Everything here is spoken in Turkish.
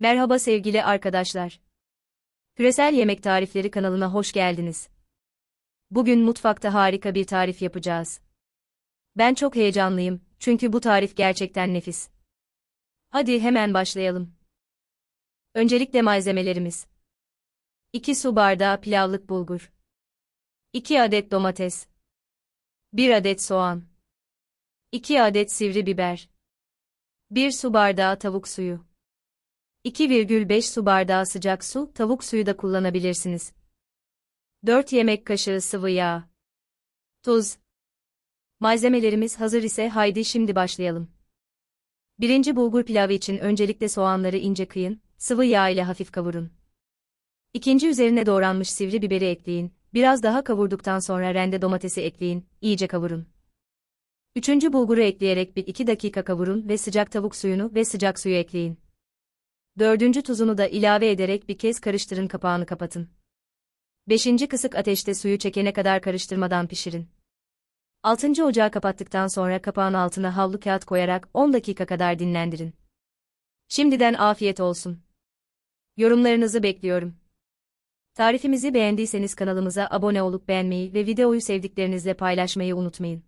Merhaba sevgili arkadaşlar. Küresel Yemek Tarifleri kanalına hoş geldiniz. Bugün mutfakta harika bir tarif yapacağız. Ben çok heyecanlıyım çünkü bu tarif gerçekten nefis. Hadi hemen başlayalım. Öncelikle malzemelerimiz. 2 su bardağı pilavlık bulgur. 2 adet domates. 1 adet soğan. 2 adet sivri biber. 1 su bardağı tavuk suyu. 2,5 su bardağı sıcak su, tavuk suyu da kullanabilirsiniz. 4 yemek kaşığı sıvı yağ. Tuz. Malzemelerimiz hazır ise haydi şimdi başlayalım. Birinci bulgur pilavı için öncelikle soğanları ince kıyın, sıvı yağ ile hafif kavurun. İkinci üzerine doğranmış sivri biberi ekleyin, biraz daha kavurduktan sonra rende domatesi ekleyin, iyice kavurun. Üçüncü bulguru ekleyerek bir iki dakika kavurun ve sıcak tavuk suyunu ve sıcak suyu ekleyin. Dördüncü tuzunu da ilave ederek bir kez karıştırın kapağını kapatın. Beşinci kısık ateşte suyu çekene kadar karıştırmadan pişirin. Altıncı ocağı kapattıktan sonra kapağın altına havlu kağıt koyarak 10 dakika kadar dinlendirin. Şimdiden afiyet olsun. Yorumlarınızı bekliyorum. Tarifimizi beğendiyseniz kanalımıza abone olup beğenmeyi ve videoyu sevdiklerinizle paylaşmayı unutmayın.